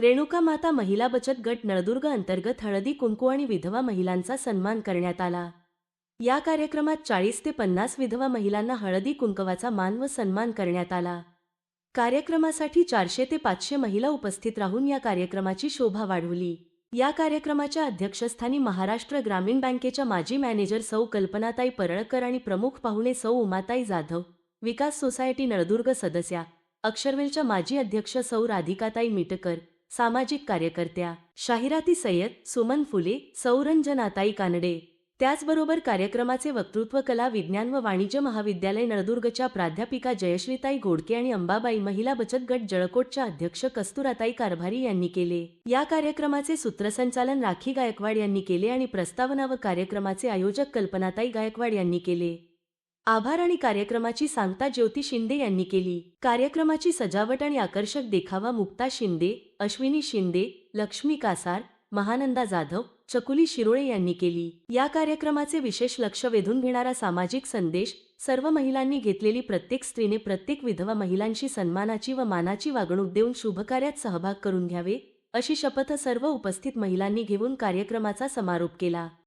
रेणुका माता महिला बचत गट नळदुर्ग अंतर्गत हळदी कुंकू आणि विधवा महिलांचा सन्मान करण्यात आला. या कार्यक्रमात चाळीस ते पन्नास विधवा महिलांना हळदी कुंकवाचा मान व सन्मान करण्यात आला. कार्यक्रमासाठी चारशे ते पाचशे महिला उपस्थित राहून या कार्यक्रमाची शोभा वाढवली. या कार्यक्रमाच्या अध्यक्षस्थानी महाराष्ट्र ग्रामीण बँकेच्या माजी मॅनेजर सौ कल्पनाताई परळकर आणि प्रमुख पाहुणे सौ उमाताई जाधव विकास सोसायटी नळदुर्ग सदस्या अक्षरवेलच्या माजी अध्यक्ष सौ राधिकाताई मिटकर सामाजिक कार्यकर्त्या शाहिराती सय्यद सुमन फुले सौरंजनाताई कानडे. त्याचबरोबर कार्यक्रमाचे वक्तृत्व कला विज्ञान व वाणिज्य महाविद्यालय नळदुर्गच्या प्राध्यापिका जयश्रीताई घोडके आणि अंबाबाई महिला बचत गट जळकोटच्या अध्यक्ष कस्तुराताई कारभारी यांनी केले. या कार्यक्रमाचे सूत्रसंचालन राखी गायकवाड यांनी केले आणि प्रस्तावना व कार्यक्रमाचे आयोजक कल्पनाताई गायकवाड यांनी केले. आभार आणि कार्यक्रमाची सांगता ज्योती शिंदे यांनी केली. कार्यक्रमाची सजावट आणि आकर्षक देखावा मुक्ता शिंदे अश्विनी शिंदे लक्ष्मी कासार महानंदा जाधव चकुली शिरोळे यांनी केली. या कार्यक्रमाचे विशेष लक्ष वेधून घेणारा सामाजिक संदेश सर्व महिलांनी घेतलेली प्रत्येक स्त्रीने प्रत्येक विधवा महिलांशी सन्मानाची व मानाची वागणूक देऊन शुभकार्यात सहभाग करून घ्यावे अशी शपथ सर्व उपस्थित महिलांनी घेऊन कार्यक्रमाचा समारोप केला.